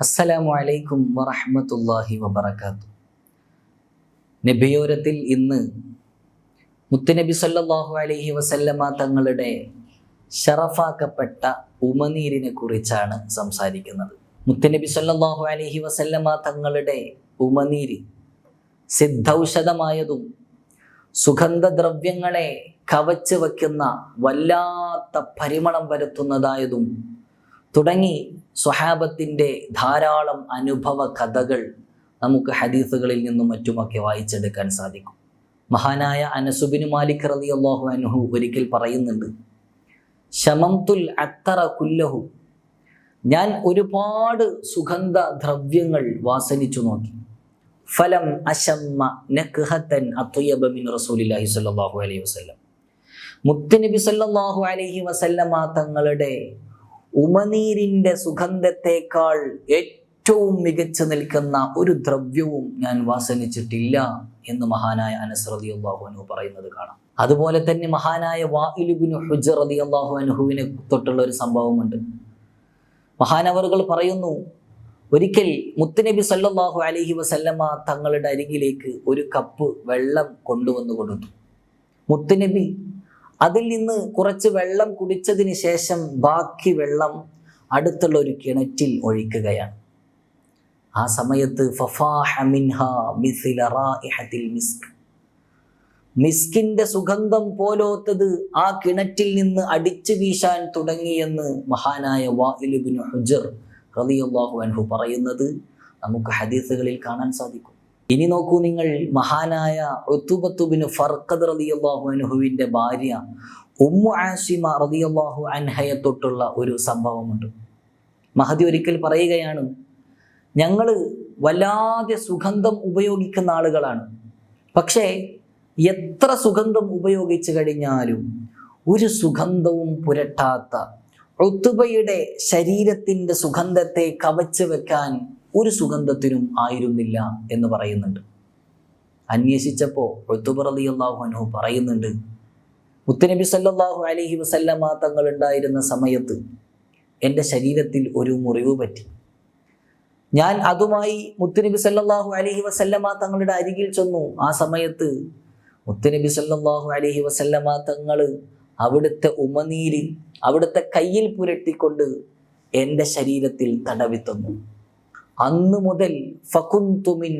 അസ്സലാമു അലൈക്കും വറഹ്മത്തുള്ളാഹി വബർക്കാത്തു നബിയോരത്തിൽ ഇന്ന് മുത്തുനബി സല്ലല്ലാഹു അലൈഹി വസല്ലമ തങ്ങളുടെ ഷറഫാക്കപ്പെട്ട ഉമനീരിനെ കുറിച്ചാണ് സംസാരിക്കുന്നത്. മുത്തുനബി സല്ലല്ലാഹു അലൈഹി വസല്ലമ തങ്ങളുടെ ഉമനീര് സിദ്ധൌഷധമായതും സുഗന്ധദ്രവ്യങ്ങളെ കവച്ച് വയ്ക്കുന്ന വല്ലാത്ത പരിമളം വരുത്തുന്നതായതും തുടങ്ങി സ്വഹാബത്തിന്റെ ധാരാളം അനുഭവ കഥകൾ നമുക്ക് ഹദീസുകളിൽ നിന്നും മറ്റുമൊക്കെ വായിച്ചെടുക്കാൻ സാധിക്കും. മഹാനായ അനസുബിന് മാലിക് റതി അള്ളാഹു അനുഹു ഒരിക്കൽ പറയുന്നുണ്ട് ശമംതുൽ അത്തറ കുല്ലഹു. ഞാൻ ഒരുപാട് സുഗന്ധ ദ്രവ്യങ്ങൾ വാസനിച്ചു നോക്കി. ഫലം അശമ്മ നഖഹതൻ അത്വയബ മിൻ റസൂലില്ലാഹി സ്വല്ലല്ലാഹു അലൈഹി വസല്ലം. മുത്തുനബി സല്ലല്ലാഹു അലൈഹി വസല്ലമ തങ്ങളുടെ ഉമനീരിന്റെ സുഗന്ധത്തെക്കാൾ ഏറ്റവും മികച്ചു നിൽക്കുന്ന ഒരു ദ്രവ്യവും ഞാൻ വാസനിച്ചിട്ടില്ല എന്ന് മഹാനായ അനസ് റതി അള്ളാഹു അനു പറയുന്നത് കാണാം. അതുപോലെ തന്നെ മഹാനായ വാഇലുബിന് ഹുജർ അലി അള്ളാഹു അനുഹുവിനെ തൊട്ടുള്ള ഒരു സംഭവമുണ്ട്. മഹാനവറുകൾ പറയുന്നു ഒരിക്കൽ മുത്തുനബി സല്ലാഹു അലഹി വസല്ലമ തങ്ങളുടെ അരികിലേക്ക് ഒരു കപ്പ് വെള്ളം കൊണ്ടുവന്നു കൊടുത്തു. മുത്തുനബി അതിൽ നിന്ന് കുറച്ച് വെള്ളം കുടിച്ചതിന് ശേഷം ബാക്കി വെള്ളം അടുത്തുള്ള ഒരു കിണറ്റിൽ ഒഴിക്കുകയാണ്. ആ സമയത്ത് മിസ്കിന്റെ സുഗന്ധം പോലോത്തത് ആ കിണറ്റിൽ നിന്ന് അടിച്ചു വീശാൻ തുടങ്ങിയെന്ന് മഹാനായ വാഹിലുബിൻ ഹുജർ റളിയല്ലാഹു അൻഹു പറയുന്നത് നമുക്ക് ഹദീസുകളിൽ കാണാൻ സാധിക്കും. ഇനി നോക്കൂ നിങ്ങൾ മഹാനായ ഋത്തുബത്തുബിന് ഫർഖദ് റളിയല്ലാഹു അനുഹുവിന്റെ ഭാര്യ ഉമ്മു ആസിമ റളിയല്ലാഹു അൻഹയെ തൊട്ടുള്ള ഒരു സംഭവമുണ്ട്. മഹദി ഒരിക്കൽ പറയുകയാണ് ഞങ്ങൾ വല്ലാതെ സുഗന്ധം ഉപയോഗിക്കുന്ന ആളുകളാണ്. പക്ഷേ എത്ര സുഗന്ധം ഉപയോഗിച്ചു കഴിഞ്ഞാലും ഒരു സുഗന്ധവും പുരട്ടാത്ത ഋത്തുബയുടെ ശരീരത്തിന്റെ സുഗന്ധത്തെ കവച്ചു വെക്കാൻ ഒരു സുഗന്ധത്തിനും ആയിരുന്നില്ല എന്ന് പറയുന്നുണ്ട്. അന്വേഷിച്ചപ്പോൾ ഋത്തുബ റളിയല്ലാഹു അൻഹു പറയുന്നുണ്ട് മുത്തനബി സല്ലാഹു അലഹി വസല്ലമ തങ്ങൾ ഉണ്ടായിരുന്ന സമയത്ത് എന്റെ ശരീരത്തിൽ ഒരു മുറിവ് പറ്റി. ഞാൻ അതുമായി മുത്തനബി സല്ലാഹു അലഹി വസല്ലമ തങ്ങളുടെ അരികിൽ ചെന്നു. ആ സമയത്ത് മുത്തനബി സല്ലാഹു അലഹി വസല്ലമ തങ്ങൾ അവിടുത്തെ ഉമനീര് അവിടുത്തെ കയ്യിൽ പുരട്ടിക്കൊണ്ട് എന്റെ ശരീരത്തിൽ തടവി തന്നു അന്ന് മുതൽ ഫകുന്തുമിൻ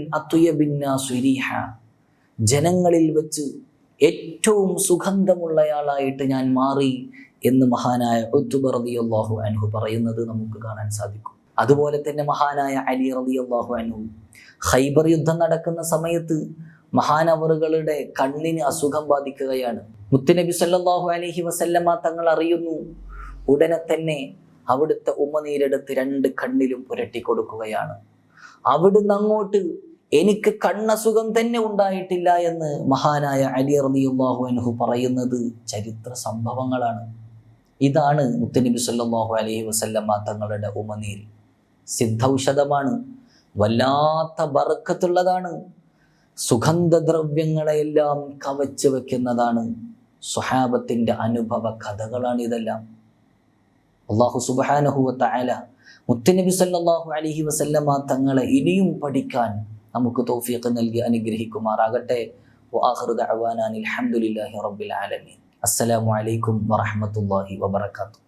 സുരീഹ ജനങ്ങളിൽ വെച്ച് ഏറ്റവും സുഗന്ധമുള്ളയാളായിട്ട് ഞാൻ മാറി എന്ന് മഹാനായ ഉത്തുബർ റതി അള്ളാഹു അൻഹു പറയുന്നത് നമുക്ക് കാണാൻ സാധിക്കും. അതുപോലെ തന്നെ മഹാനായ അലി റളിയല്ലാഹു അൻഹു ഹൈബർ യുദ്ധം നടക്കുന്ന സമയത്ത് മഹാനവറുകളുടെ കണ്ണിന് അസുഖം ബാധിക്കുകയാണ്. മുത്തുനബി സല്ലാഹു അലഹി വസല്ലമ തങ്ങൾ അറിയുന്നു ഉടനെ തന്നെ അവിടുത്തെ ഉമ്മനീരെടുത്ത് രണ്ട് കണ്ണിലും പുരട്ടി കൊടുക്കുകയാണ്. അവിടുന്ന് അങ്ങോട്ട് എനിക്ക് കണ്ണസുഖം തന്നെ ഉണ്ടായിട്ടില്ല എന്ന് മഹാനായ അലി റളിയല്ലാഹു അൻഹു പറയുന്നത് ചരിത്ര സംഭവങ്ങളാണ്. ഇതാണ് മുത്തനബി സല്ലാഹു അലഹി വസല്ലമ തങ്ങളുടെ ഉമനീര് സിദ്ധൌഷധമാണ് വല്ലാത്ത ബർക്കത്തുള്ളതാണ് സുഗന്ധദ്രവ്യങ്ങളെയെല്ലാം കവച്ചു വെക്കുന്നതാണ്. സുഹാബത്തിന്റെ അനുഭവ കഥകളാണ് ഇതെല്ലാം അള്ളാഹു സുബാനഹുവ തആല മുത്തുനബി സല്ലല്ലാഹു അലൈഹി വസല്ലമ തങ്ങളെ ഇനിയും പഠിക്കാൻ നമുക്ക് തൗഫീഖ് നൽകി അനുഗ്രഹിക്കുമാറാകട്ടെ. അൽഹംദുലില്ലാഹി റബ്ബിൽ ആലമീൻ. അസ്സലാമു അലൈക്കും വറഹ്മത്തുള്ളാഹി വബറകാതുഹു.